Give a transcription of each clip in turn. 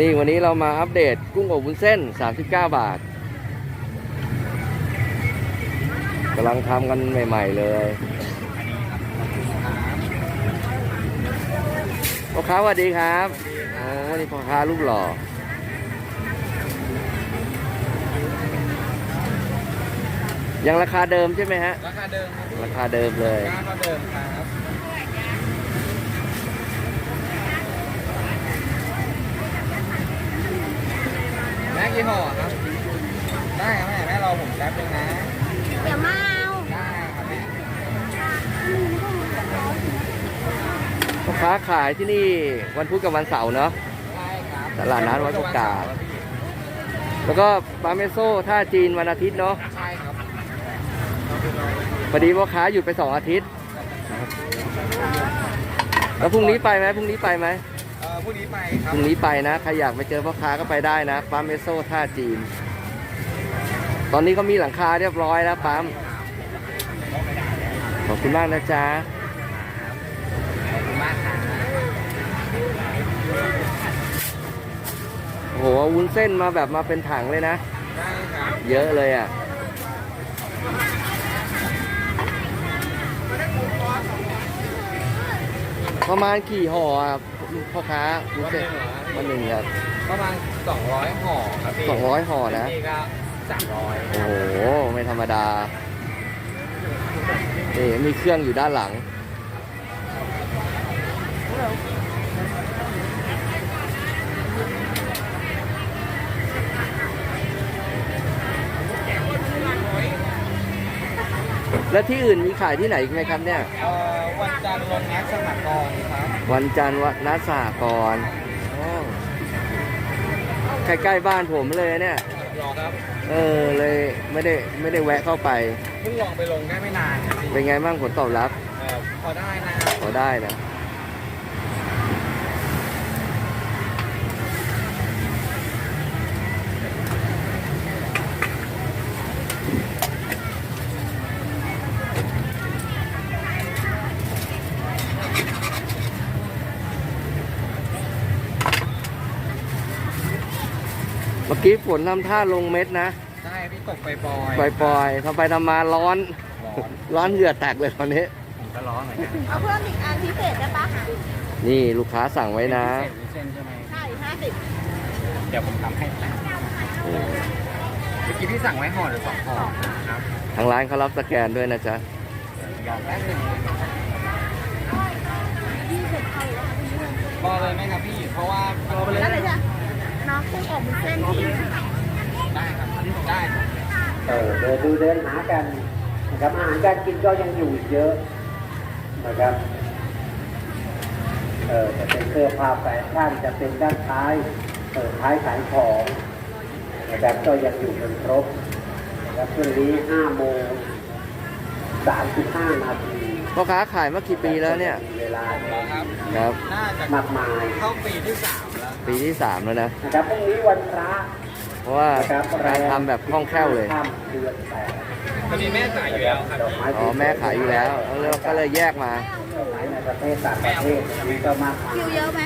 นี่วันนี้เรามาอัปเดตกุ้งอบวุ้นเส้น 39 บาทกำลังทำกันใหม่ ๆ เลยพ่อค้าสวัสดีครับอ๋อนี่พ่อค้ารูปหล่อ ยังราคาเดิมใช่ไหมฮะ ราคาเดิมครับราคาเดิมเลย ราคาเดิมครับ กี่ห่อครับ ได้ครับแม่แม่รอผมแป๊บนึงนะ เดี๋ยวมาเอาได้ครับแม่พ่อค้าขายที่นี่วันพุธกับวันเสาร์เนาะ ได้ครับตลาดนัดวัดโอกาส แล้วก็ปาเมโซท่าจีนวันอาทิตย์เนาะใช่ครับพอดีพ่อค้าหยุดไปสองอาทิตย์ แล้วพรุ่งนี้ไปไหมพรุ่งนี้ไปไหมเอ่อ พรุ่งนี้ไปคพรับรุ่งนี้ไปนะ ใครอยากไปเจอพ่อค้าก็ไปได้นะ ปั๊มเมโซท่าจีน ตอนนี้เขามีหลังคาเรียบร้อยแล้วปั๊ม ขอบคุณมากนะจ๊ะ ขอบคุณมากครับโอ้โหเอาวุ้นเส้นมาแบบมาเป็นถังเลยนะ ได้ครับเยอะเลยอะ ประมาณกี่ห่ออะ พ่อค้าวุ้นเส้นวันหนึ่งครับประมาณ200ห่อครับพี่สองร้อยห่อนะ นี่ก็300โอ้โห ไม่ธรรมดานี่มีเครื่องอยู่ด้านหลัง แล้วที่อื่นมีขายที่ไหนอีกไหมครับเนี่ย เอ่อวันจันทร์ลงนัดสมัครกรครับวันจันทร์วัดนัดสหกรณ์อ๋อใกล้ๆบ้านผมเลยเนี่ยรอครับเออเลยไม่ได้ไม่ได้แวะเข้าไป เพิ่งลองไปลงได้ไม่นานครับพี่เป็นไงบ้างผลตอบรับ เอ่อพอได้นะครับพอได้นะ มื่อกี้ฝนทำท่าลงเม็ดนะได้พี่ตกไปบอยปล่อยๆทำไปทำมาร้อน ร้อนร้อนเหงื่อแตกเลยตอนนี้ผมก็ร้อนเหมือนกันเอาเพิ่มอีกอันพิเศษได้ปะนี่ลูกค้าสั่งไว้นะเส้นเส้นใช่ไหมใช่ห้าสิบเดี๋ยวผมทำให้แป๊บเมื่อกี้พี่สั่งไว้ห่อหรือสองห่อครับทางร้านเขารับสแกนด้วยนะจ๊ะรอแป๊บหนึงพอเลยไหมครับพี่เพราะว่าพอไปเลยได้เลยจ้ะ น้องกุ้งอบวุ้นเส้นที่ได้ครับได้ครับเออเดินดูเดินหากันนะครับอาหารการกินก็ยังอยู่อีกเยอะนะครับเออจะเป็นเสื้อผ้าแฟชั่นจะเป็นด้านท้ายเปิดท้ายขายของนะครับก็ยังอยู่กันครบนะครับช่วงนี้5โมง35นาทีพ่อค้าขายมากี่ปีแล้วเนี่ยมีเวลารอครับครับ น่าจะมากมายเข้าปีที่สามแล้ว ปีที่สามแล้วนะ นะครับพรุ่งนี้วันพระเพราะว่านะครับการทำแบบคล่องแคล่วเลยค่ำเดือนแปดพอดีแม่ขายอยู่แล้วครับดอกไม้อ๋อแม่ขายอยู่แล้วแล้วก็เลยแยกมา ดอกไม้ในประเทศต่างประเทศนี่ก็มากมายคิวเยอะไหม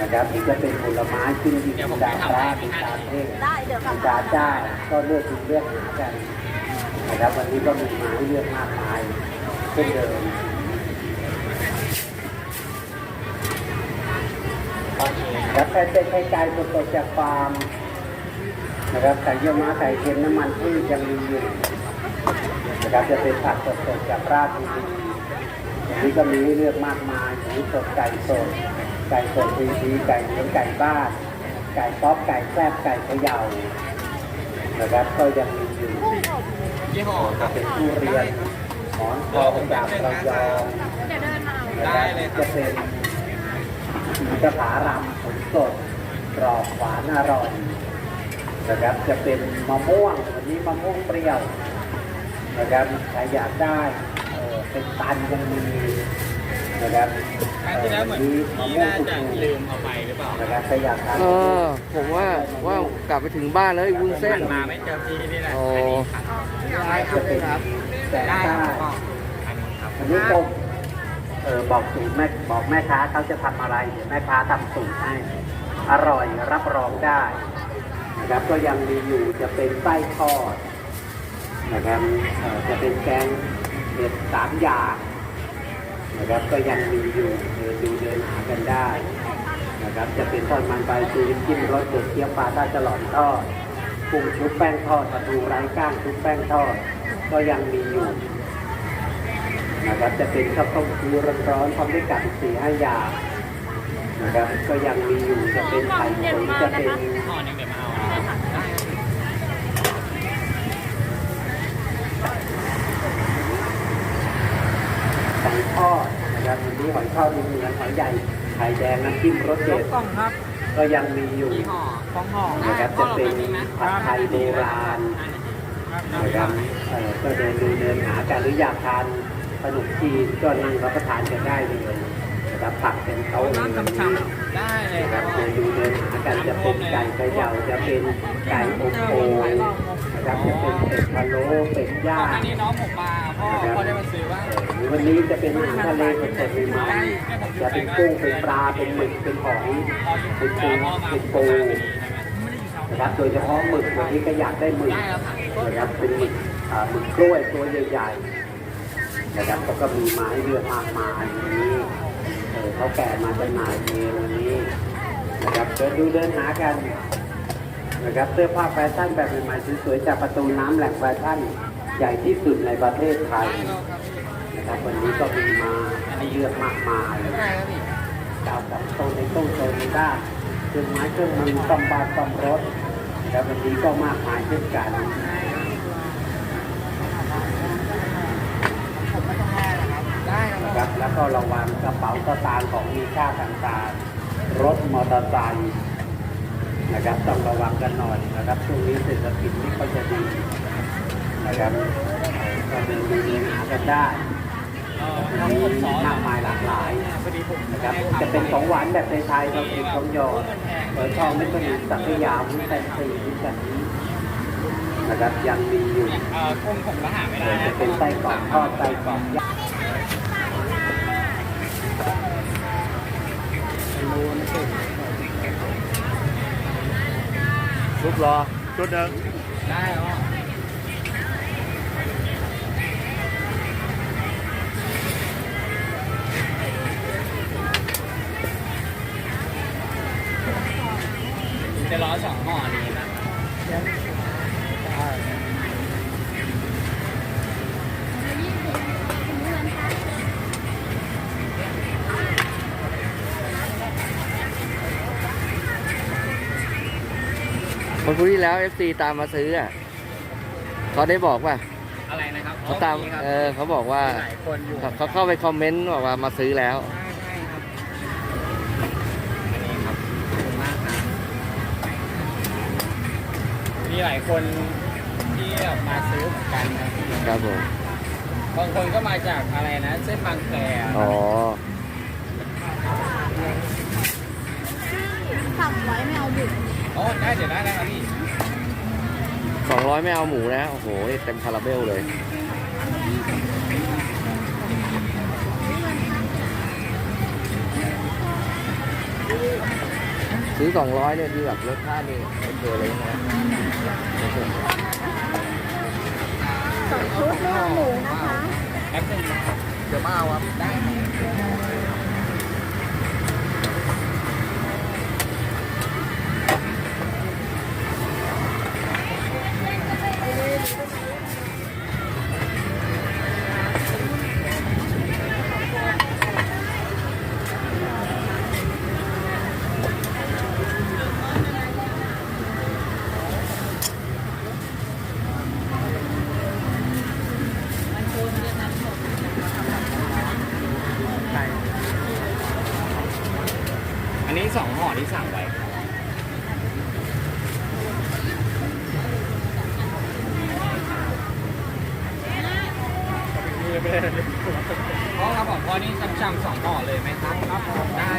นะครับนี่จะเป็นผลไม้ขึ้นที่ดาราเป็นการเทศ ได้ เดี๋ยวกลับดาจ้าก็เลือกคุณเลือกหากันนะครับวันนี้ก็มีไม้เลือกมากมายเช่นเดิม ครับแต่เป็นไข่ไก่สดๆจากฟาร์มนะครับไก่เยี่ยวม้าไก่เค็มน้ำมันพืชยังมีอยู่นะครับจะเป็นผักสดๆจากราชบุรีวันนี้ก็มีให้เลือกมากมายหมูสดไก่สดไก่สดดีดีไก่เลี้ยงไก่บ้านไก่ป๊อปไก่แซ่บไก่เขย่านะครับก็ยังมีอยู่ยี่ห้อคก็รับเป็นทุเรียนหมอนทองจากระยองเดี๋ยวเดินมาเอาได้เลยครัจะบเป็นมัน จะผารำผลสดกรอบหวานอร่อยนะครับจะเป็นมะม่วงวันนี้มะม่วงเปรี้ยวนะครับใครอยากได้เออเป็นตันยังมีนะครับครั้งที่แล้วเหมือนมะพี่ม่วงน่าสุกจะลืมเอาไปหรือเปล่านะครับใครอยากทานเออผมว่าว่ากลับไปถึงบ้านแล้วไอ้วุ้นเส้นมาไม่เจอพี่นี่แหละโอ้อันนี้ครับได้ครับแต่ได้ถ้าครับอันนี้ครับอันนี้ต้ม เออบอกสูตรแม่บอกแม่ค้าเขาจะทำอะไรเดี๋ยวแม่ค้าทำสูตรให้อร่อยรับรองได้นะครับก็ยังมีอยู่จะเป็นไส้ทอดนะครับเออจะเป็นแกงเด็ดสามอย่างนะครับก็ยังมีอยู่เดินดูเดินหากันได้นะครับจะเป็นทอดมันใบซีอิ๊วจิ้มรสเด็ดเกี๊ยวปลาท่าฉลอมทอดกุ้งชุบแป้งทอดปลาทูไร้ก้างชุบแป้งทอด ก็ยังมีอยู่ นะครับจะเป็นข้าวต้มคูร้อนๆพร้อมด้วยกับอีกสี่ห้าอย่างนะครับก็ยังมีอยู่จะเป็นไข่ตุ๋นจะเป็นห่อหนึ่งเดี๋ยวมาเอานะครับได้ครับไก่ทอดนะครับวันนี้หอยทอดมีเหมือนหอยใหญ่ไข่แดงน้ำจิ้มรสยเด็กดกล่องครับก็ยังมีอยู่มีห่อฟองห่อนะครับจะเป็นผัดไทยโบราณนะครับเอ่อก็เดินดูเดินหากันหรืออยากทาน ขนมจีนก็นั่งรับประทานกันได้เลยนะครับผักเป็นโต๊ะน้ำเลยช้ำๆได้เลยนะครับเมนูเดินหากันจะเป็นไก่เขย่าจะเป็นไก่อบโอ่งนะครับจะเป็นเป็ดพะโล้เป็ดย่าก่อนหน้างนี้น้องผมมาพ่อพ่อได้มาซื้อว่าวันนี้จะเป็นอาหารทะเลสดๆใหม่ๆจะเป็นกุ้งเป็นปลาเป็นหมึกเป็นหอยเป็นปูเป็นปูนะครับโดยเฉพาะหมึกวันนี้ก็อยากได้หมึกนะครับเป็นหมึกหมึกกล้วยตัวใหญ่ๆ นะครับเขาก็มีไม้เลือกมากมายวันนี้เออเขาแก่มาจำหน่ายเองวันนี้นะครับเดินดูเดินหากันนะครับเสื้อผ้าแฟชั่นแบบใหม่ๆสวยๆจากประตูน้ำแหล่งแฟชั่นใหญ่ที่สุดในประเทศไทยนะครับวันนี้ก็มีมาให้เลือกมากมายได้กับพี่ดาวของโซนในตู้โซนในด้านเครื่องไม้เครื่องมือซ่อมบ้านซ่อมรถ แล้ววันนี้ก็มากมายเช่นกัน ได้ค นะค รั รับ บ แล้วก็ระวังกระเป๋าสตางค์ของมีค่าต่างๆ รถมอเตอร์ไซค์นะครับต้องระวังกันหน่อยนะครับช่วงนี้เศรษฐกิจไม่ค่อยจะดีนะครับก็เดินดูเดินหากันได้น้องมีผมขอมากมายหลากหลายพอดีผมนะครับจะเป็นของหวานแบบไทยๆเราติดของหยอดเปิดช่องไม่ต้องมีสักยาวุ้นแฟนซีวุ้นแบบนี้นะครับยังมีอยู่เอ่อกุ้งผมก็หาไม่ได้จะเป็นไส้กรอกทอดไส้กรอก ย่างรูปรอชุดหนึ่ง ได้แล้วอะจะรอสองห่อนี้นะ คนคุยที่แล้ว FC ตามมาซื้ออะเขาได้บอกว่าอะไรนะครับเขาตามครับเออเขาบอกว่าหลายคนอยู่เขาเขาเข้าไปคอมเมนต์บอกว่ามาซื้อแล้วใช่ใช่ครับอันนี้ครับขอบคุณมากครับมีหลายคนที่แบบมาซื้อเหมือนกันครับครับผม บางคนก็มาจากอะไรนะเส้นบางแคอ๋อสั่งไว้ไม่เอาบุก โอ้ได้เดี๋ยวได้ได้ครับพี่สองร้อยไม่เอาหมูนะ โอ้โหนี่เต็มคาราเบลเลย ซื้อสองร้อยเนี่ยดีแบบรสชาตินี่โอเคเลยนะสองชุดไม่เอาหมูนะคะแอปหนึ่งนะครับเดี๋ยวมาเอาครับได้ สองห่อที่สั่งไว้ครับพ่อครับอกพ่อนี่ช้ำๆสองห่อเลยไหมครับครับผมได้